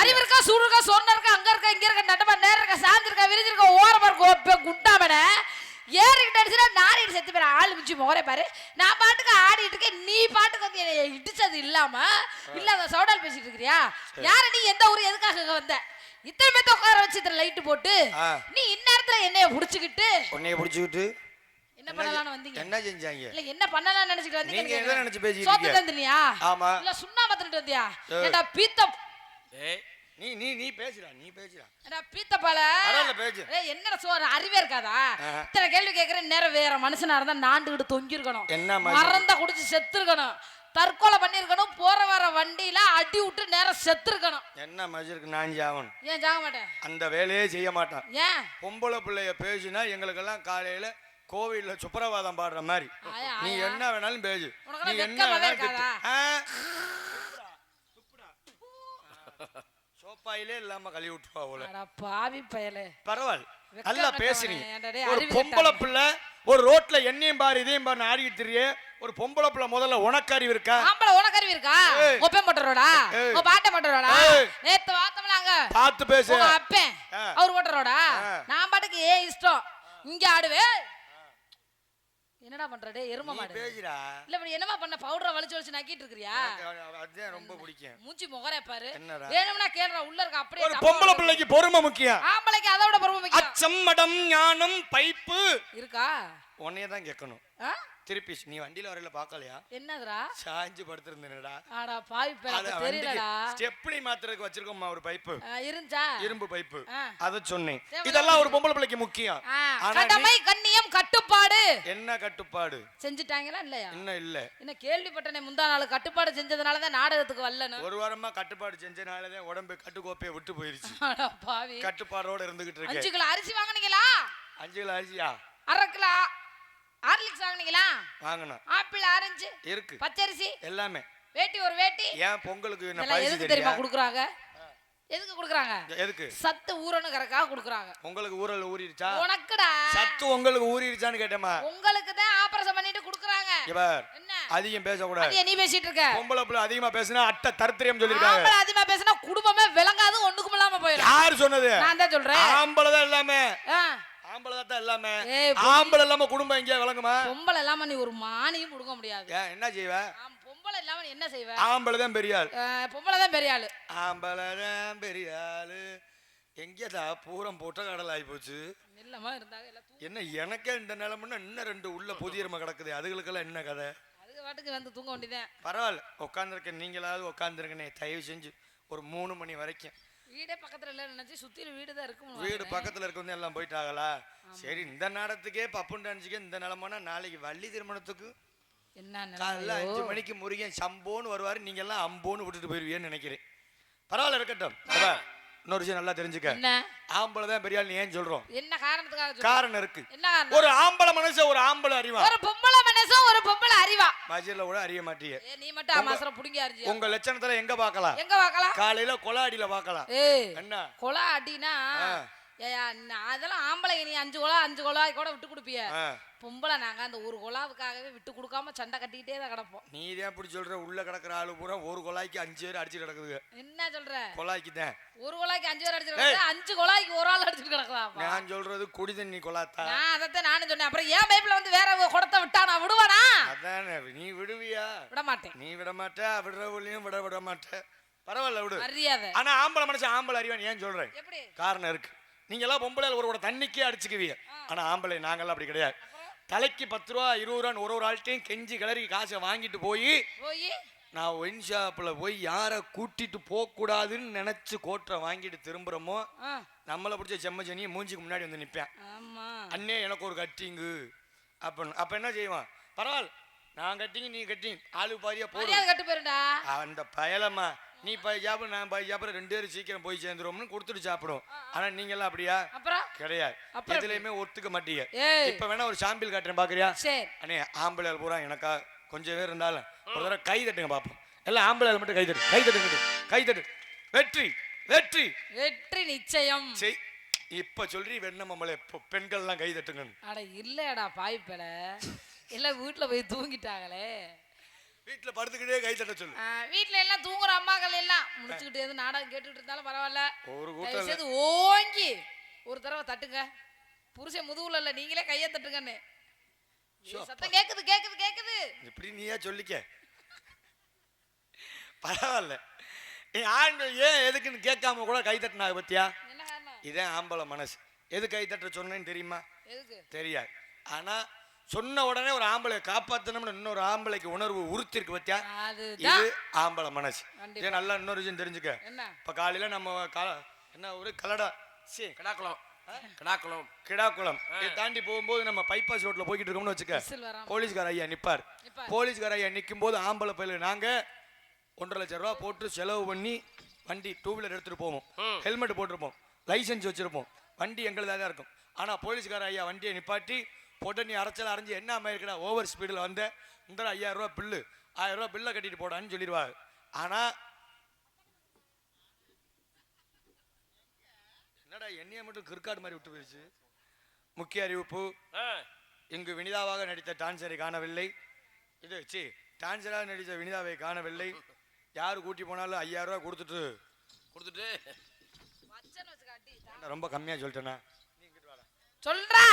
அறிவு இருக்கா சூடு இருக்கா சொன்ன இருக்கா அங்க இருக்கா இங்க இருக்கா நட்டமா நேரம் இருக்கா சாஞ்சிருக்கா விரிஞ்சிருக்கா ஓரமா இருக்கா குண்டாமன ஏறிக்கிட்டு அடிச்சுனா நாரிட்டு செத்து பேர் ஆளு மிச்சு முகரே பாரு. நான் பாட்டுக்கு ஆடிட்டு இருக்கேன் நீ பாட்டுக்கு வந்து என்னை இடிச்சது இல்லாம இல்லாத சவுடால் பேசிட்டு இருக்கிறியா? யார நீ எந்த ஊர் எதுக்காக வந்த? இத்தனை பேத்த உட்கார வச்சு இத்தனை லைட்டு போட்டு. நீ இந்நேரத்துல என்னைய புடிச்சுக்கிட்டு உன்னைய பிடிச்சிக்கிட்டு? என்ன பண்ணலாம்னு வந்தீங்க? என்ன செஞ்சாங்க? இல்ல என்ன பண்ணலாம் நினைச்சிட்டு வந்தீங்க நீங்க எதை நினைச்சு பேசிட்டு சோத்து இருக்கீங்க? தந்துனியா ஆமா. இல்ல சுண்ணா மாத்திட்டு வந்தியா. ஏண்டா பீத்த ஏய் நீ நீ நீ பேசுடா நீ பேசுடா. ஏண்டா பீத்தப்பால. பரவாயில்ல, பேசு. ஏய் என்னடா சோறு அறிவே இருக்காதா. இத்தனை கேள்வி கேக்குறேன் நேரம் வேற மனுஷனா இருந்தா நாண்டுகிட்டு தொங்கி இருக்கணும் என்ன? மறந்தா குடிச்சு செத்து இருக்கணும் தற்கொலை பண்ணிருக்கணும் போற வர வண்டியில அடி விட்டு நேரம் செத்து இருக்கணும் என்ன மஜருக்கு நான் ஜாவணும் ஏன் ஜாக மாட்டேன்? அந்த வேலையே செய்ய மாட்டான். ஏன்? பொம்பளை பிள்ளைய பேசினா எங்களுக்கெல்லாம் காலையில கோவில்ல சுப்பிரவாதம் பாடுற மாதிரி. நீ. என்ன வேணாலும் பேசு. நீ என்ன வேணாலும்? சோப்பாயிலே இல்லாம கழுவி விட்டுருவா அட பாவி பயலே. பரவாயில்ல. நல்லா பேசுறீங்க. ஒரு பொம்பளை. பிள்ளை ஒரு ரோட்ல என்னையும் பாரு இதையும் பாரு ஆடிக்கிட்டு தெரியே ஒரு பொம்பளை பிள்ளை முதல்ல உனக்கு அறிவு இருக்கா? ஆம்பளை உனக்கு அறிவு இருக்கா. ஒப்பே மோட்டரோடா. உங்க பாட்ட மோட்டரோடா. நேத்து வாத்தவளாங்க பார்த்து பேசு. ஆ. அவர் ஓட்டுறோடா ஆ. நான் பாட்டுக்கு ஏ இஷ்டம். இங்க ஆடுவே. என்னடா பண்ற? டேய் எரும நீ மாடு பேசுடா. இல்ல இப்படி என்னமா பண்ண? பவுடரை வலிச்சு வலிச்சு நக்கிட்டு இருக்கறியா? அதுதான் ரொம்ப பிடிக்கும். மூஞ்சி முகரே பாரு? வேணும்னா கேளுடா உள்ள இருக்க அப்படியே ஒரு பொம்பளை பிள்ளைக்கு பொறுமை முக்கியம். ஆம்பளைக்கு அதோட பொறுமை முக்கியம். அச்சம் மடம் ஞானம் பைப்பு. இருக்கா? உன்னைய தான் கேட்கணும்? திருப்பி நீ வண்டியில வரையில பார்க்கலையா என்னதுடா? சாஞ்சு படுத்திருந்தேனடா. ஆடா வண்டிக்கு தெரியலடா ஸ்டெப்னி மாத்துறதுக்கு வச்சிருக்கோம்மா ஒரு பைப்பு. இருந்துச்சா? இரும்பு பைப்பு. அத சொன்னேன். இதெல்லாம் ஒரு பொம்பளை பிள்ளைக்கு முக்கியம். கடமை கண்ணியம் கட்டுப்பாடு. என்ன கட்டுப்பாடு? செஞ்சுட்டாங்களா இல்லையா? இன்னும் இல்ல. என்ன கேள்விப்பட்டனே முந்தா நாள் கட்டுப்பாடு செஞ்சதுனால தான் நாடகத்துக்கு வரலன்னு. ஒரு வாரமா கட்டுப்பாடு செஞ்சனாலதான் உடம்பு கட்டுக்கோப்பையை விட்டு போயிருச்சு. அட பாவி. கட்டுப்பாடோட இருந்துகிட்டு அஞ்சு இருக்கேன் கிலோ அரிசி வாங்குனீங்களா? அஞ்சு கிலோ அரிசியா? அரை கிலோ. ஹார்லிக்ஸ் வாங்குனீங்களா? வாங்கணும் ஆப்பிள் ஆரஞ்சு இருக்கு. பச்சரிசி எல்லாமே. வேட்டி ஒரு வேட்டி. ஏன் பொங்கலுக்கு பரிசு எதுக்கு தெரியா தெரியுமா குடுக்குறாங்க? எதுக்கு குடுக்குறாங்க? எதுக்கு? சத்து ஊறணுங்கிறக்காக குடுக்குறாங்க. உங்களுக்கு ஊரல் ஊறிடுச்சா? உனக்குடா. சத்து உங்களுக்கு ஊறிடுச்சான்னு கேட்டேமா உங்களுக்கு தான் ஆபரேஷன் பண்ணிட்டு குடுக்குறாங்க. இவர் அதிகம் பேசக்கூடாது. அதைய நீ பேசிட்டு இருக்க. பொம்பளை பிள்ளை அதிகமா பேசினா அட்டை தருத்திரியம் சொல்லிருக்காங்க ஆம்பளை அதிகமா பேசினா குடும்பமே விளங்காது ஒண்ணுக்கும் இல்லாம போயிடும். யார் சொன்னது? நான் தான் சொல்றேன். ஆம்பளை தான் எல்லாமே. ஆம்பளை தான் எல்லாமே ஏய், ஆம்பளை இல்லாம குடும்பம் எங்கேயா விளங்குமா? பொம்பளை இல்லாம நீ ஒரு மானியும் கொடுக்க முடியாது. என்ன செய்வ? பொம்பளை இல்லாம என்ன செய்வ? ஆம்பளை தான் பெரிய ஆள் பொம்பளை தான் பெரிய ஆளு ஆம்பளை தான் பெரிய ஆளு எங்கேதா பூரம் போட்ட கடல் ஆகி போச்சு. இல்லமா என்ன எனக்கே இந்த நிலைமைன்னா இன்னும் ரெண்டு உள்ள புதியரம கிடக்குது. அதுகளுக்கெல்லாம் என்ன கதை? பாட்டுக்கு வந்து தூங்க வேண்டியதேன் பரவாயில்ல உட்காந்துருக்க நீங்களாவது உட்காந்துருக்கனே தயவு செஞ்சு ஒரு மூணு மணி வரைக்கும். வீடே பக்கத்துல இல்ல நினைச்சு சுத்தில வீடு தான் இருக்கும் வீடு பக்கத்துல இருக்கவங்க எல்லாம் போயிட்டாங்களா? சரி இந்த நாடத்துக்கே பப்புன்னு நினைச்சுக்க இந்த நிலமனா நாளைக்கு வள்ளி திருமணத்துக்கு. என்ன காலைல? அஞ்சு மணிக்கு முருகன் சம்போன்னு வருவாரு. நீங்க எல்லாம் அம்போன்னு விட்டுட்டு போயிருவீங்கன்னு நினைக்கிறேன். பரவாயில்ல இருக்கட்டும். இன்னொரு விஷயம் நல்லா தெரிஞ்சுக்க. ஆம்பளை தான் பெரிய ஆள் ஏன் சொல்றோம்? என்ன காரணத்துக்காக? காரணம் இருக்கு. ஒரு ஆம்பளை மனுஷன் ஒரு ஆம்பளை அறிவா? ஒரு பொம்பளை மனசும் ஒரு பொம்பளை அறிவா? மஜில கூட அறிய மாட்டீங்க நீ மட்டும் அமாசரம் புடுங்கி அறிஞ்சியா? உங்க லட்சணத்துல எங்க பார்க்கலாம்? எங்க பார்க்கலாம்? காலையில கொலாடியில பார்க்கலாம். ஏய் என்ன? கொலா அடினா ஆ. ஏயா நான் அதெல்லாம் ஆம்பளைங்க நீ அஞ்சு கொலா அஞ்சு கொலா கூட விட்டு கொடுப்பிய. பொம்பளை நாங்க அந்த ஒரு கொலாவுக்காகவே விட்டு கொடுக்காம சண்டை கட்டிக்கிட்டே தான் கிடப்போம். நீ தான் இப்படி சொல்ற? உள்ள கிடக்குற ஆளு பூரா ஒரு கொலாய்க்கு அஞ்சு பேர் அடிச்சு கிடக்குதுங்க. என்ன சொல்ற? கொலாய்க்கு தான். ஒரு கொலாய்க்கு அஞ்சு பேர் அடிச்சிருக்காங்க அஞ்சு கொலாய்க்கு ஒரு ஆள் அடிச்சுட்டு கிடக்குறாப்பா நான் சொல்றது குடி தண்ணி கொலாத்தா. நான் அதைத்தான் நானும் சொன்னேன். அப்புறம் ஏன் பைப்ல வந்து வேற குடத்தை விட்டா நான் விடுவானா? அதானே நீ விடுவியா? விட மாட்டேன் நீ விட மாட்ட விடுறவளையும் விட விட மாட்ட பரவாயில்ல விடு. மரியாதை ஆனா ஆம்பளை மனுஷன் ஆம்பளை அறிவான் ஏன் சொல்றேன்? எப்படி? காரணம் இருக்கு. நீங்க எல்லாம் பொம்பளை ஒரு கூட தண்ணிக்கே அடிச்சுக்குவீங்க ஆனா ஆம்பளை நாங்கெல்லாம் அப்படி கிடையாது. தலைக்கு பத்து ரூபா இருபது ரூபான்னு ஒரு ஒரு ஆள்கிட்டையும் கெஞ்சி கிளறி காசை வாங்கிட்டு போய் நான் ஒயின் ஷாப்பில் போய் யாரை கூட்டிட்டு போகக்கூடாதுன்னு நினச்சி கோட்டரை வாங்கிட்டு திரும்புகிறோமோ நம்மளை பிடிச்ச செம்மச்சனியை மூஞ்சிக்கு முன்னாடி வந்து நிற்பேன் அண்ணே எனக்கு ஒரு கட்டிங்கு. அப்படின்னு அப்போ என்ன செய்வான்? பரவாயில்ல நான் கட்டிங்க நீ கட்டிங். ஆளு பாரியா போடு. கட்டு அந்த பயலம்மா நீ பாய் சாப்பிடு நான் பாய் சாப்பிட ரெண்டு பேரும் சீக்கிரம் போய் சேர்ந்துருவோம்னு கொடுத்துட்டு சாப்பிடும் ஆனா நீங்க எல்லாம் அப்படியா கிடையாது. எதுலையுமே ஒத்துக்க மாட்டீங்க. இப்ப வேணா ஒரு சாம்பிள் காட்டுறேன் பாக்குறியா? அண்ணே ஆம்பளை பூரா எனக்கா கொஞ்சம் பேர் இருந்தாலும் ஒரு தடவை கை தட்டுங்க பாப்போம். எல்லாம் ஆம்பளை மட்டும் கை தட்டு கை தட்டுங்க கை தட்டு வெற்றி வெற்றி. வெற்றி நிச்சயம். செய் இப்ப சொல்றீ வெண்ணமலை பெண்கள்லாம் கை தட்டுங்கன்னு. அட இல்லடா பாய்ப்பல எல்லாம் வீட்டுல போய் தூங்கிட்டாங்களே. வீட்டுல படுத்துக்கிட்டே கை தட்ட சொல்லு. வீட்ல எல்லாம் தூங்குற அம்மாக்கள் எல்லாம் முடிச்சுக்கிட்டு எது நாடகம் கேட்டுட்டு இருந்தாலும் பரவாயில்ல. ஒரு கூட்டம். செய்து ஓங்கி ஒரு தடவை தட்டுங்க. புருஷன் முதுகுல இல்ல நீங்களே கையை தட்டுங்கன்னு. சத்தம் கேக்குது கேக்குது கேக்குது. இப்படி நீயா சொல்லிக்க? பரவாயில்ல. ஆண்கள் ஏன் எதுக்குன்னு கேட்காம கூட கை தட்டினாங்க பத்தியா? என்ன காரணம்? இதே ஆம்பளை மனசு. எது கை தட்ட சொன்னேன்னு தெரியுமா? எதுக்கு? தெரியாது. ஆனா சொன்ன உடனே ஒரு ஆம்பளை காப்பாத்தணும்னு இன்னொரு ஆம்பளைக்கு உணர்வு உறுத்திருக்கு பத்தியா? அதுதான். இது ஆம்பளை மனசு. இதே நல்லா இன்னொரு விஷயம் தெரிஞ்சுக்க. இப்ப காலையில நம்ம என்ன ஒரு கலடா? சி கிடாக்குளம். கிடாக்குளம். கிடாக்குளம். இதை தாண்டி போகும்போது நம்ம பைபாஸ் ரோட்ல போய்கிட்டு இருக்கோம்னு வச்சுக்க போலீஸ்கார ஐயா நிப்பார். போலீஸ்கார ஐயா நிற்கும் போது ஆம்பளை பையில நாங்க ஒன்றரை லட்சம் ரூபா போட்டு செலவு பண்ணி வண்டி டூ வீலர் எடுத்துட்டு போவோம். ஹெல்மெட் போட்டிருப்போம். லைசென்ஸ் வச்சிருப்போம். வண்டி எங்களுதாக தான் இருக்கும். ஆனா போலீஸ்கார ஐயா வண்டியை நிப்பாட்டி போட்டு நீ அரைச்சல அரைஞ்சு என்ன இருக்கடா ஓவர் ஸ்பீடில் வந்த. இந்த ஐயாயிரம் ரூபா பில்லு ஆயிரம் ரூபா பில்லை கட்டிட்டு போடான்னு சொல்லிடுவாங்க. ஆனா என்னடா என்னைய மட்டும் கிற்காடு மாதிரி விட்டு போயிடுச்சு? முக்கிய அறிவிப்பு இங்கு வினிதாவாக நடித்த டான்சரை காணவில்லை. இது சி டான்சராக நடித்த வினிதாவை காணவில்லை. யார் கூட்டி போனாலும் ஐயாயிரம் ரூபாய் கொடுத்துட்டு. கொடுத்துட்டு. ரொம்ப கம்மியாக சொல்லிட்டேனா? சொல்றா!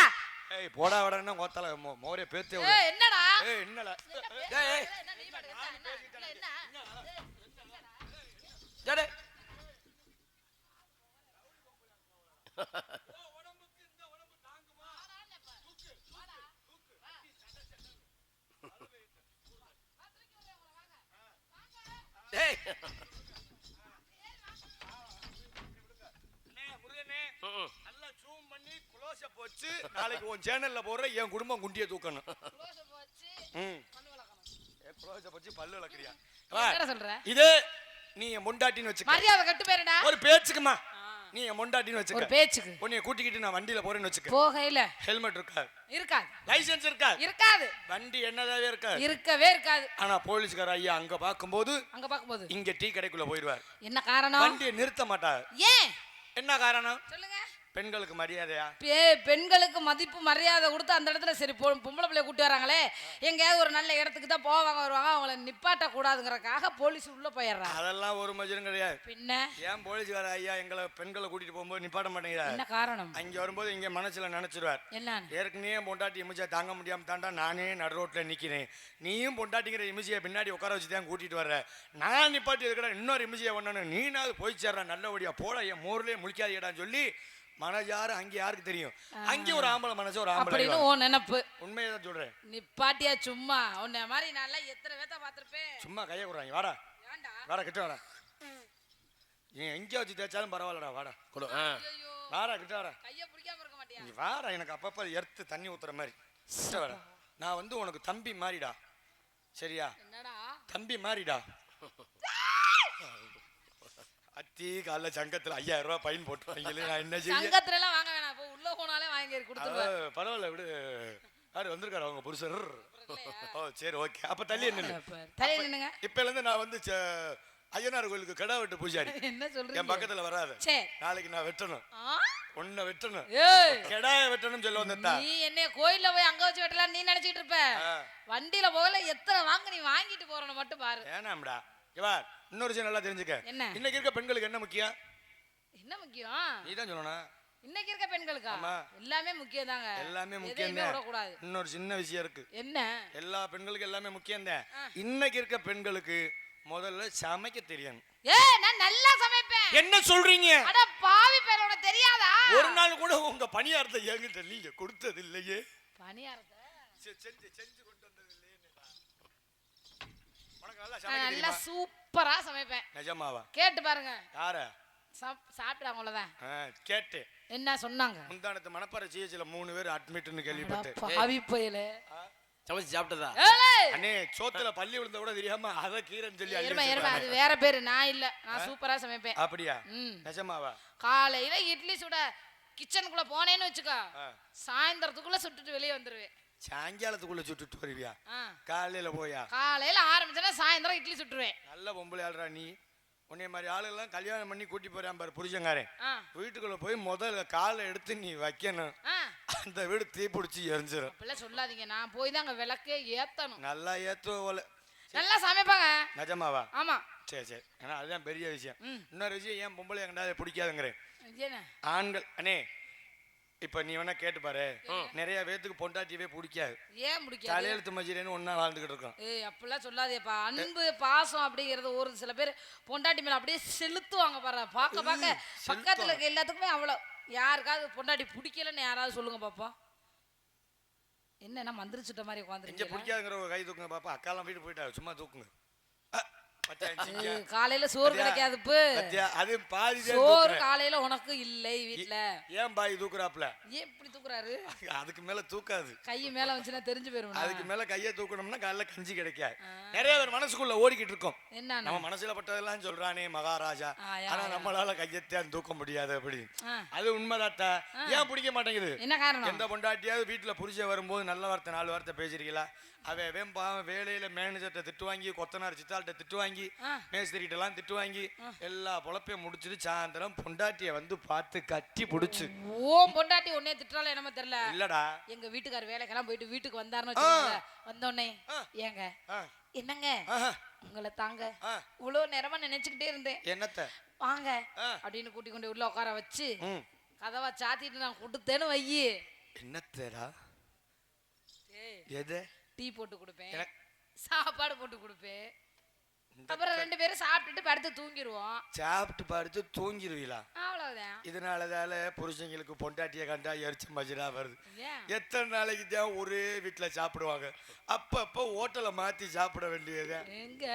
ஏய் போடா வடன்னா கோத்தால மோரே பேத்தே. ஏய் என்னடா? ஏய் என்னடா? ஏய், ஏய். வச்சு நாளைக்கு உன் சேனல்ல போடுற என் குடும்பம் குண்டியை தூக்கணும். பல்லு விளக்குறியா? சொல்ற? இதே நீ என் வச்சுக்க. மரியாதை கட்டு ஒரு பேச்சுக்குமா. நீ என் ஒரு பேச்சுக்கு. உன்னைய கூட்டிக்கிட்டு நான் வண்டியில போறேன்னு வச்சுக்க. போகையில. ஹெல்மெட் இருக்கா இருக்காது. லைசென்ஸ் இருக்கா இருக்காது. வண்டி என்னதாவே இருக்கா இருக்கவே இருக்காது. ஆனா போலீஸ்கார ஐயா அங்க பார்க்கும்போது அங்க பாக்கும்போது இங்க டீ கடைக்குள்ள போயிடுவார். என்ன காரணம்? வண்டியை நிறுத்த மாட்டார். ஏன்? என்ன காரணம்? சொல்லுங்க. பெண்களுக்கு மரியாதையா? பெண்களுக்கு மதிப்பு மரியாதை கொடுத்து அந்த இடத்துல சரி பொ- பொம்பளை பிள்ளைய கூட்டி வராங்களே. எங்கேயாவது ஒரு நல்ல இடத்துக்கு தான் போவாங்க வருவாங்க அவங்கள நிப்பாட்ட கூடாதுங்கிறக்காக போலீஸ் உள்ள போயிடுறாங்க. அதெல்லாம் ஒரு மஜரும் கிடையாது. பின்ன? ஏன் போலீஸ்கார ஐயா எங்களை பெண்களை கூட்டிட்டு போகும்போது நிப்பாட்ட மாட்டேங்கிறார். என்ன காரணம்? அங்க வரும்போது இங்க மனசுல நினைச்சிருவார். என்னன்னு? ஏற்கனவே பொண்டாட்டி இமிச்சா தாங்க முடியாம தாண்டா நானே நடு ரோட்ல நிக்கிறேன். நீயும் பொண்டாட்டிங்கிற இமிச்சியை பின்னாடி உட்கார வச்சு தான் கூட்டிட்டு வர்ற. நான் நிப்பாட்டி இருக்கிற இன்னொரு இமிச்சியை ஒண்ணு நீனாவது போய் சேர்ற நல்லபடியா போட என் மோர்லயே முழிக்காதீடான்னு சொல்லி மனஜாரு அங்க யாருக்கு தெரியும்? அங்கே ஒரு ஆம்பளை மனசு ஒரு ஆம்பளை அப்படின்னு உன் நினப்பு. உண்மையை தான் சொல்றேன். நிப்பாட்டியா சும்மா. உன்னை மாதிரி நல்லா எத்தனை பேத்த பார்த்திருப்பேன்? சும்மா கையை கொடுறாங்க. வாடா. வாடா கிட்ட வாடா. நீ எங்கே வச்சு தேய்ச்சாலும் பரவாயில்லடா வாடா. கொடு. வாடா கிட்ட வாடா. கைய பிடிக்காம இருக்க மாட்டியா? நீ வாடா எனக்கு அப்பப்போ எர்த்து தண்ணி ஊத்துற மாதிரி. கிட்ட வாடா. நான் வந்து உனக்கு தம்பி மாறிடா. சரியா? தம்பி மாறிடா. அத்தி காலைல சங்கத்துல ஐயாயிரம் ரூபாய் ஃபைன் போட்டுருவாங்களே நான் என்ன செய்ய? சங்கத்துல எல்லாம் வாங்க வேணாம் இப்போ உள்ள போனாலே வாங்கி கொடுத்துருவேன். பரவாயில்ல விடு. யாரு வந்திருக்காரு அவங்க புருஷர்? ஓ சரி ஓகே. அப்ப தள்ளி என்ன தலை நின்னுங்க இப்ப இருந்து நான் வந்து ஐயனார் கோயிலுக்கு கடா வெட்டு பூஜாரி. என்ன என் சொல்றீங்க பக்கத்துல வராத. நாளைக்கு நான் வெட்டணும்? உன்னை வெட்டணும். கெடாய வெட்டணும் சொல்ல வந்தா நீ என்னைய கோயில்ல போய் அங்க வச்சு வெட்டலாம் நீ நினைச்சிட்டு இருப்ப. வண்டியில போகல எத்தனை வாங்க நீ வாங்கிட்டு போறன்னு மட்டும் பாரு. ஏனாம்டா? இவா இன்னொரு விஷயம் நல்லா தெரிஞ்சுக்க. என்ன? இன்னைக்கு இருக்க பெண்களுக்கு என்ன முக்கியம்? என்ன முக்கியம்? நீ தான் சொல்லணும். இன்னைக்கு இருக்க பெண்களுக்கா? ஆமா. எல்லாமே முக்கியம் தாங்க எல்லாமே முக்கியம் இன்னொரு சின்ன விஷயம் இருக்கு. என்ன? எல்லா பெண்களுக்கும் எல்லாமே முக்கியம் தான் இன்னைக்கு இருக்க பெண்களுக்கு முதல்ல சமைக்க தெரியணும். ஏ நான் நல்லா சமைப்பேன். என்ன சொல்றீங்க? அட பாவி பேர் உனக்கு தெரியாதா? ஒரு நாள் கூட உங்க பணியாரத்தை என்கிட்ட நீங்க கொடுத்தது இல்லையே பணியாரத்தை செஞ்சு செஞ்சு கொண்டு வந்தது இல்லையே நல்லா தெரியுமா? சூப்பரா சமைப்பேன். நிஜமாவா? கேட்டு பாருங்க. யார? சாப்- சாப்பிட்டாங்க அவ்வளவுதான். கேட்டு. என்ன சொன்னாங்க? முந்தானத்து மணப்பாறை சிஹெச்ல மூணு பேர் அட்மிட்னு கேள்விப்பட்டேன். பாவி பயலே. சமைச்சு சாப்பிட்டதா? அண்ணே சோத்துல பள்ளி விழுந்த கூட தெரியாம அத கீரைன்னு சொல்லி இருமா வச்சிருக்கானே. அது வேற பேரு நான் இல்ல. நான் சூப்பரா சமைப்பேன். அப்படியா? நிஜமாவா? காலையில இட்லி சுட கிச்சனுக்குள்ள போனேன்னு வச்சுக்கோ. சாயந்தரத்துக்குள்ள சுட்டுட்டு வெளியே வந்துருவேன். சாயங்காலத்துக்குள்ள சுட்டுட்டு வருவியா. காலையில போயா? காலையில ஆரம்பிச்சேன்னா சாயந்தரம் இட்லி சுட்டுருவேன் நல்ல பொம்பளை ஆள்றா நீ. உன்னை மாதிரி ஆளுங்கெல்லாம் கல்யாணம் பண்ணி கூட்டி போறான் பாரு புருஷங்காரன் ஆ. வீட்டுக்குள்ள போய் முதல்ல காலை எடுத்து நீ வைக்கணும். அந்த வீடு தீப்பிடிச்சு எரிஞ்சிடும் அப்படிலாம் சொல்லாதீங்க. நான் போய் தான் அங்க விளக்கே ஏத்தணும். நல்லா ஏத்துவ போல. நல்லா சமைப்பாங்க. நிஜமாவா? ஆமா. சரி சரி. ஏன்னா அதுதான் பெரிய விஷயம். இன்னொரு விஷயம் ஏன் பொம்பளை எங்கடாவது பிடிக்காதுங்கிறேன். ஆண்கள் அண்ணே இப்ப நீ வேணா கேட்டு பாரு. நிறைய பேத்துக்கு பொண்டாட்டியவே பிடிக்காது. ஏன் முடிக்காது தலையெழுத்து மஜிரேன்னு ஒன்னா வாழ்ந்துகிட்டு இருக்கோம். ஏய் அப்படிலாம் சொல்லாதேப்பா. அன்பு பாசம் அப்படிங்கிறது ஒரு சில பேர் பொண்டாட்டி மேல அப்படியே செலுத்துவாங்க பாரு பார்க்க பார்க்க. பக்கத்துல இருக்க எல்லாத்துக்குமே அவ்வளோ. யாருக்காவது பொண்டாட்டி பிடிக்கலன்னு யாராவது சொல்லுங்க பாப்பா. என்ன மந்திரிச்சுட்ட மாதிரி உட்காந்துருக்கீங்க பிடிக்காதுங்கிற ஒரு கை தூக்குங்க பாப்பா. அக்காலாம் வீட்டு போயிட்டா. சும்மா தூக்குங்க. காலையில சோறு பாத்தியா? கிடைக்காது இப்போ பத்தியா? அது பாதி சோறு. காலையில உனக்கு இல்லை வீட்ல. ஏன் பாய் தூக்குறாப்ல ஏன் இப்படி தூக்குறாரு? அதுக்கு மேல தூக்காது. கை மேல வந்துச்சுன்னா தெரிஞ்சு போயிரும் அதுக்கு மேல கையை தூக்கணும்னா காலைல கஞ்சி கிடைக்காது. நிறைய பேர் மனசுக்குள்ள ஓடிக்கிட்டு இருக்கோம். என்ன நம்ம மனசுல பட்டதெல்லாம் சொல்றானே மகாராஜா. ஆனா. நம்மளால கையத்தான் தூக்க முடியாது அப்படி ஆ. அது உண்மைதாத்தா. ஏன் பிடிக்க மாட்டேங்குது? என்ன காரணம்? எந்த பொண்டாட்டியாவது வீட்டுல புருஷன் வரும்போது நல்ல வார்த்தை நாலு வார்த்தை பேசிருக்கீங்களா? அவன் பாவம் வேலையில மேனேஜர்கிட்ட திட்டு வாங்கி கொத்தனார் சித்தாள்கிட்ட திட்டு வாங்கி ஆ. மேஸ்திரிகிட்ட எல்லாம் திட்டு வாங்கி எல்லா பொழப்பையும் முடிச்சிட்டு சாயந்தரம் பொண்டாட்டிய வந்து பார்த்து கட்டி புடிச்சு. ஓ பொண்டாட்டி உன்னே திட்டுறாலும் என்னமோ தெரியல. இல்லடா. எங்க வீட்டுக்கார் வேலைக்கெல்லாம் போயிட்டு வீட்டுக்கு வந்தாருன்னு வந்தோடனே. ஏங்க என்னங்க? உங்களை தாங்க. இவ்வளவு நேரமா நினைச்சுக்கிட்டே இருந்தேன். என்னத்த? வாங்க. அப்படின்னு கூட்டி கொண்டு உள்ள உட்கார வச்சு கதவை சாத்திட்டு நான் கொடுத்தேன்னு வையி என்னத்தடா? எது? டீ போட்டு கொடுப்பேன். சாப்பாடு போட்டு கொடுப்பேன். அப்புறம் ரெண்டு பேரும் சாப்பிட்டுட்டு படுத்து தூங்கிடுவோம் சாப்பிட்டு படுத்து தூங்கிடுவீங்களா அவ்வளவுதான். இதனாலதால புருஷங்களுக்கு பொண்டாட்டிய கண்டா எரிச்ச மஜிரா வருது. எத்தனை நாளைக்கு தான் ஒரே வீட்டுல சாப்பிடுவாங்க? அப்பப்ப ஹோட்டலை மாத்தி சாப்பிட வேண்டியது எங்க?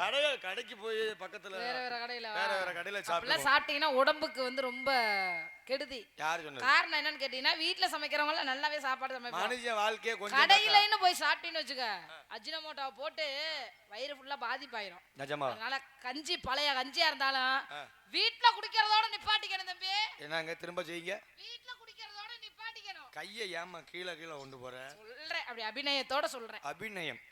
கடைய கடைக்கு போய் பக்கத்துல வேற வேற கடையில வேற வேற கடையில சாப்பிடுவோம். சாப்பிட்டீங்கன்னா உடம்புக்கு வந்து ரொம்ப கெடுதி. யார் சொன்னது? காரணம் என்னன்னு கேட்டீங்கன்னா வீட்டுல சமைக்கிறவங்க எல்லாம் நல்லாவே சாப்பாடு சமைப்பாங்க. மனுஷன் வாழ்க்கையே கொஞ்சம் கடையிலன்னு போய் சாப்பிட்டீங்கன்னு வச்சுக்க அஜினமோட்டாவை போட்டு வயிறு ஃபுல்லா பாதிப்பாயிரும். நிஜமா? அதனால கஞ்சி பழைய கஞ்சியா இருந்தாலும். வீட்டுல குடிக்கிறதோட நிப்பாட்டிக்கணும் தம்பி. என்னங்க திரும்ப செய்யுங்க? வீட்டுல குடிக்கிறதோட நிப்பாட்டிக்கணும். கையை ஏமா கீழே கீழே கொண்டு போற? சொல்றேன் அப்படி அபிநயத்தோட சொல்றேன். அபிநயம்.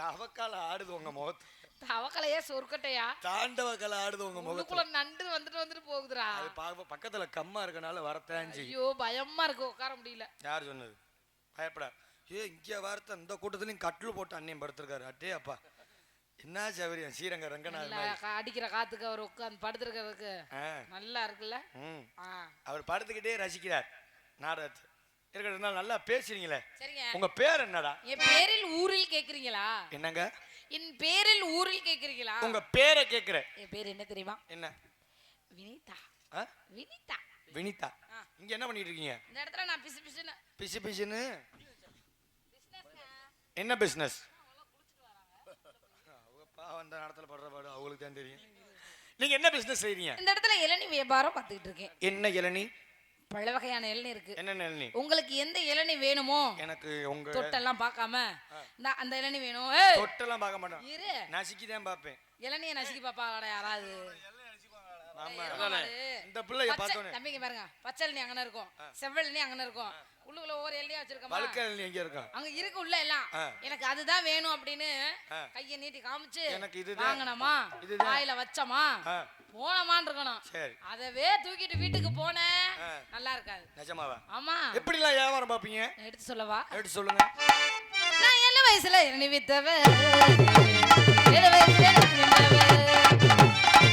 தவக்கால ஆடுது உங்க முகத்து தவக்கலையே சொர்க்கட்டையா தாண்டவ கலை ஆடுது உங்க முகத்துல. நண்டு வந்துட்டு வந்துட்டு போகுதுடா. அது பா- பக்கத்துல கம்மா இருக்கனால வரத்தான் செய்யும் ஐயோ பயமா இருக்கு உட்கார முடியல. யார் சொன்னது? பயப்படா. ஏ இங்க வார்த்தை இந்த கூட்டத்துலயும் கட்டில் போட்டு அண்ணியம் படுத்திருக்காரு. அட்டே அப்பா. என்ன சௌகரியம்? ஸ்ரீரங்க கா- அடிக்கிற காத்துக்கு அவர் உட்காந்து படுத்துருக்கிறதுக்கு நல்லா இருக்குல்ல? அவர் படுத்துக்கிட்டே ரசிக்கிறார். நாடகத்தை இருக்கிறதுனால நல்லா பேசுறீங்களே. சரிங்க. உங்க பேர் என்னடா? என் பேரில் ஊரில் கேக்குறீங்களா? என்னங்க? என் பேரில் ஊரில் கேக்குறீங்களா உங்க பேரை கேக்குறேன் என் பேர் என்ன தெரியுமா? என்ன? வினிதா? வினிதா. வினிதா. இங்க என்ன பண்ணிட்டு இருக்கீங்க? இந்த இடத்துல நான் பிசு பிசுன்னு. பிசு பிசுன்னு? என்ன பிசினஸ் பாவம் அந்த இடத்துல படுற பாடு அவங்களுக்கு தான் தெரியும். நீங்க என்ன பிசினஸ் செய்றீங்க? இந்த இடத்துல இளநீ வியாபாரம் பார்த்துக்கிட்டு இருக்கேன். என்ன இளநீ? பல வகையான இளநீ இருக்கு. என்ன இளநீ உங்களுக்கு எந்த இளநீ வேணுமோ எனக்கு உங்க தொட்டெல்லாம் பார்க்காம இந்த அந்த இளநீ வேணும். ஏய், தொட்டெல்லாம் பார்க்க மாட்டேன் இரு. நசுக்கி தான் பார்ப்பேன். இளநிய நசுக்கி பாப்பாங்கடா யாராவது. இந்த பிள்ளைய பார்த்தோன்னே தம்பிங்க பாருங்க. பச்சை இளநீ அங்கன இருக்கும். செவ்வெளநீ அங்கன இருக்கும். உள்ளுக்குள்ள ஒவ்வொரு இளநியா வச்சிருக்கோமா? வழுக்க இளநீ எங்க இருக்கும் அங்க இருக்கு உள்ள எல்லாம். எனக்கு அதுதான் வேணும் அப்படின்னு. கைய நீட்டி காமிச்சு எனக்கு. வாங்கினோமா இதுதான். வாயில வச்சோமா? போனமான்னு இருக்கணும் சரி. அதவே தூக்கிட்டு வீட்டுக்கு போனேன். நல்லா இருக்காது நிஜமாவா? ஆமா. எப்படிலாம் வியாபாரம் பார்ப்பீங்க? நான் எடுத்து சொல்லவா? எடுத்து சொல்லுங்க. நான் ஏழு வயசுல இளநீ வித்தவ ஏழு வயசுல இளநீ வித்தவ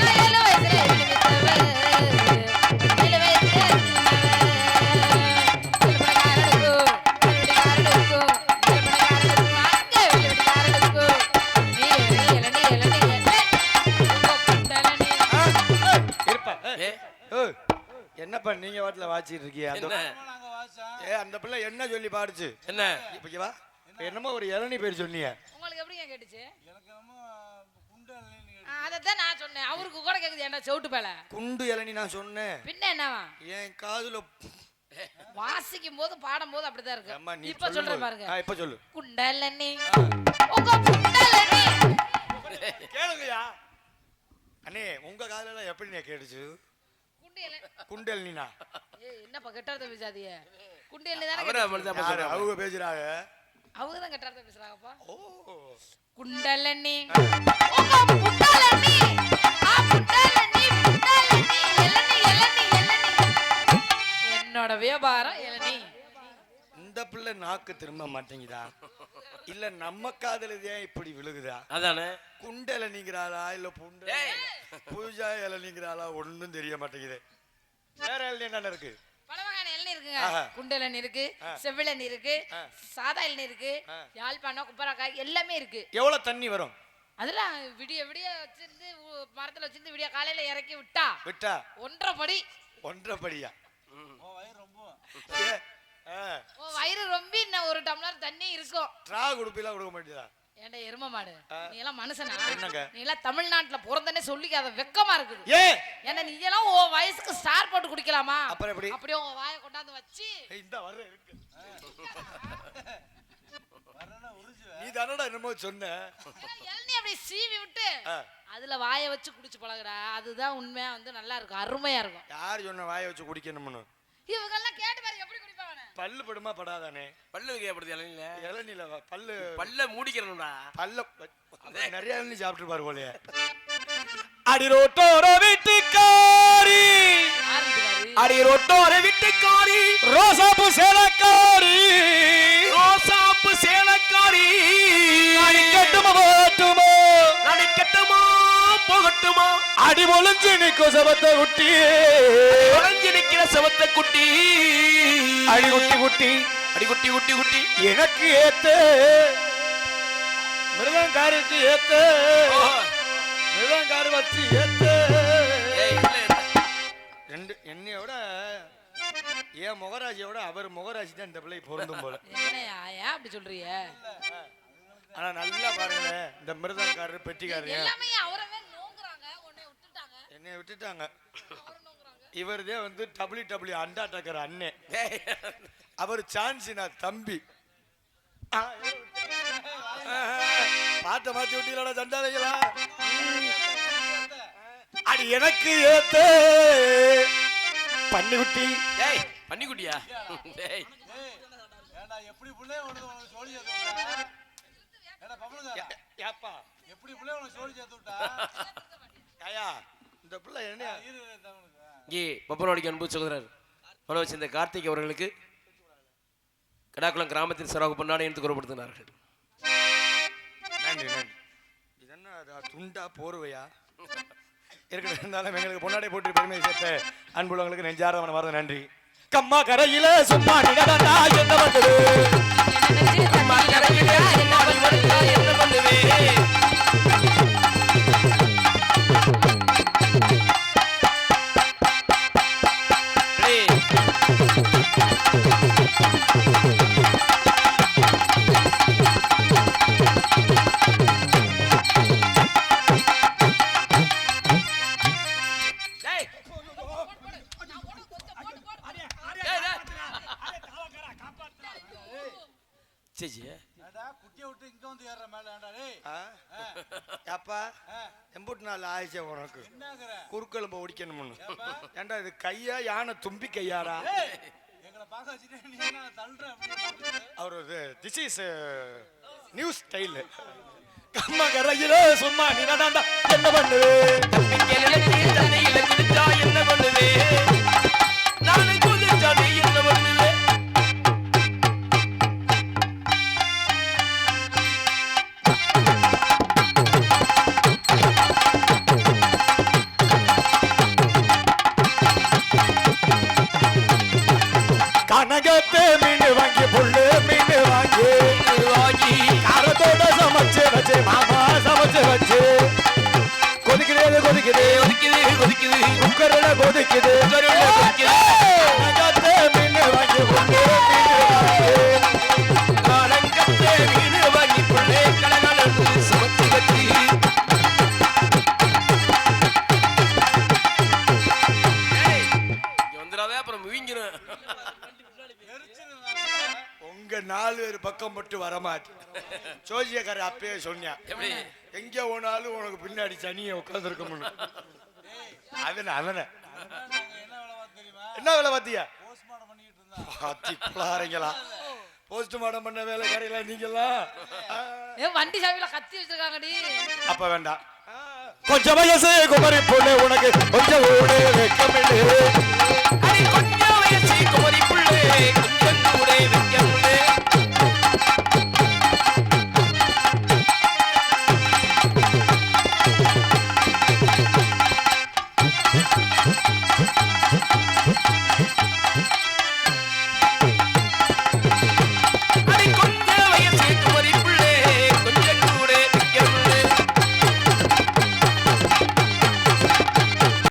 நான் ஏழு வயசுல வாட்டில வாச்சிட்டு இருக்கீங்க அந்த ஏ அந்த பிள்ளை என்ன சொல்லி பாடுச்சு? என்ன? இப்ப இங்க வா. இப்ப என்னமோ ஒரு இளநீ பேர் சொன்னீங்க. உங்களுக்கு எப்படி கேட்டுச்சு? அதைத்தான் நான் சொன்னேன். அவருக்கு கூட கேக்குது ஏன்டா செவுட்டு பேல? குண்டு இளநி நான் சொன்னேன். பின்ன என்னவா? என் காதுல வாசிக்கும் போது பாடும் போது அப்படிதான் இருக்கு இப்ப சொல்றேன் சொல்லும்போது- பாருங்க இப்ப சொல்லு. குண்டலனி. உங்க குண்டலனி. அண்ணே உங்க காதுல எப்படி கேட்டுச்சு? குண்டல. என்னப்பா பேசாதீங்க தானே பேசுறாங்க. அவங்க பேசுறாங்க அவங்க தான் கெட்டார்த்த பேசுறாங்கப்பா ஓ குண்டலனி உங்க குண்டலனி ஆ குண்டலனி குண்டலனி எலனி எலனி எலனி என்னோட வியாபாரம் எலனி இந்த பிள்ளை நாக்கு திரும்ப மாட்டேங்குதா? இல்ல நம்ம காதுல ஏன் இப்படி விழுகுதா? அதானே? குண்ட இளநீங்கிறாளா இல்ல புண்ட ஏய். பூஜா இளநீங்கிறாளா ஒண்ணும் தெரிய மாட்டேங்குது. வேற இளநீ என்ன இருக்கு? பல வகையான இளநீ இருக்குங்க. குண்டலனி இருக்கு ஆ. செவ்விளநீ இருக்கு. சாதா இளநீ இருக்கு. யாழ்ப்பாணம் குப்பராக்காய் எல்லாமே இருக்கு. எவ்வளவு தண்ணி வரும்? அதெல்லாம் விடிய விடிய வச்சிருந்து மரத்துல வச்சிருந்து விடிய காலையில இறக்கி விட்டா விட்டா? ஒன்றரை படி. ஒன்றரை படியா வயிறு ரொம்ப. இன்னும் ஒரு டம்ளர் தண்ணி இருக்கும். ட்ரா குடுப்பிலாம் கொடுக்க மாட்டேதா ஏன்டா எரும மாடு. நீ எல்லாம் மனுஷனா? நீ எல்லாம் தமிழ்நாட்டுல பிறந்தனே சொல்லிக்காத வெக்கமா இருக்குது. ஏ! ஏன்னா நீ எல்லாம் உன் வயசுக்கு ஸ்டார் போட்டு குடிக்கலாமா? அப்புறம் எப்படி? அப்படியே உன் வாயை கொண்டாந்து வச்சு. இந்த வர்ற இருக்கு. நீ தானடா என்னமோ சொன்ன. சீவி விட்டு. அதுல வாயை வச்சு குடிச்சு பழகுறா அதுதான் உண்மையா வந்து நல்லா இருக்கும். அருமையா இருக்கும். யார் சொன்ன வாயை வச்சு குடிக்கணும்னு? இவங்கெல்லாம் கேட்டு பாரு பல்லு படுமா படாதானே? பல்லு கேப்படுது இளநில? இளநீல பல்லு. பல்ல மூடிக்கிறணும்டா. பல்ல நிறைய இளநீ சாப்பிட்டு பாரு போலயே. அடி ரோட்டோர வீட்டுக்காரி? அடி ரொட்டோர வீட்டுக்காரி. ரோசாப்பு சேலக்காரி. ரோசாப்பு சேலக்காரி. கட்டுமா போட்டுமோ? நினைக்கட்டுமா போகட்டுமா? அடி ஒளிஞ்சு நிக்கோ சபத்தை குட்டி. உறைஞ்சு நிக்கிற செவத்த குட்டி. அடி குட்டி குட்டி. அடி குட்டி குட்டி குட்டி. எனக்கு ஏத்து. மிருகங்காருக்கு ஏத்து. மிருகங்காரு வச்சு ஏத்து. ரெண்டு என்னைய விட என் முகராஜியை விட அவர் முகராஜி தான் இந்த பிள்ளை பொருந்தும் போல. என்னய்யா ஏன் அப்படி சொல்றீங்க? ஆனா நல்லா பாருங்களேன் இந்த மிருதங்காரரு பெட்டிக்காரரு எல்லாமே அவரவே நோங்குறாங்க உன்னை என்னைய விட்டுட்டாங்க. இவர்தே வந்து டபிள்யூ டபிள்யூ அண்டா டக்கர் அண்ணே. அவர் சான்சினா தம்பி. ஆ, பாட்டை மாத்தி விட்டீங்களா சண்டாளைகளா? அடி எனக்கு ஏத்து. பண்ணி விட்டி ஏய் பன்னிக்குட்டியா ஏய். எப்படி புள்ளைய உனக்கு சோழி ஏப்பா. எப்படி புள்ளைய உனக்கு சோழி சேர்த்து விட்டா? ஐயா இந்த பிள்ளை என்ன இங்கே பப்பனோடிக்கு அன்பு சகோதரர் மனோஜ் இந்த கார்த்திக் அவர்களுக்கு கடாக்குளம் கிராமத்தின் சிறகு பொன்னாடி எடுத்து கூறப்படுத்தினார்கள் நன்றி நன்றி. இது என்ன துண்டா போர்வையா? இருக்கட்டும் இருந்தாலும் எங்களுக்கு பொன்னாடை போட்டு பெருமை சேர்த்த அன்புள்ளவங்களுக்கு நெஞ்சார மனமார்ந்த நன்றி. கம்மா கரையில சும்மா நிகழ்ந்தா என்ன வந்தது? ஆயிடுச்சே உனக்கு? குறுக்கெலும்பு ஒடிக்கணும்னு. ஏண்டா இது கையா யானை தும்பி கையாரா அவர் திஸ் இஸ் நியூஸ் ஸ்டைல் கம்மா கரையில சும்மா நீ என்ன குதிச்சா என்ன பண்ணுவே? பக்கம் மட்டும் வரமாட்டு ஜோசியக்கார அப்பயே சொன்னேன் எப்படி? எங்க போனாலும் உனக்கு பின்னாடி சனியை உட்காந்துருக்கணும் அதன அதன நாங்க என்ன வேலை பார்த்தியா? போஸ்ட்மார்ட்டம் பண்ணிக்கிட்டு இருந்தா பாத்தி குளாரங்களா போஸ்ட்மார்ட்டம் பண்ண வேலை ஆ, ஏ வண்டி சாவியில கத்தி வச்சிருக்காங்கடி. அப்ப வேண்டாம். கொஞ்சம் வயசு குமரி பொண்ணு உனக்கு கொஞ்சம் ஊடு வெக்கமில்லை அடி கொஞ்சம் வயசு குமரி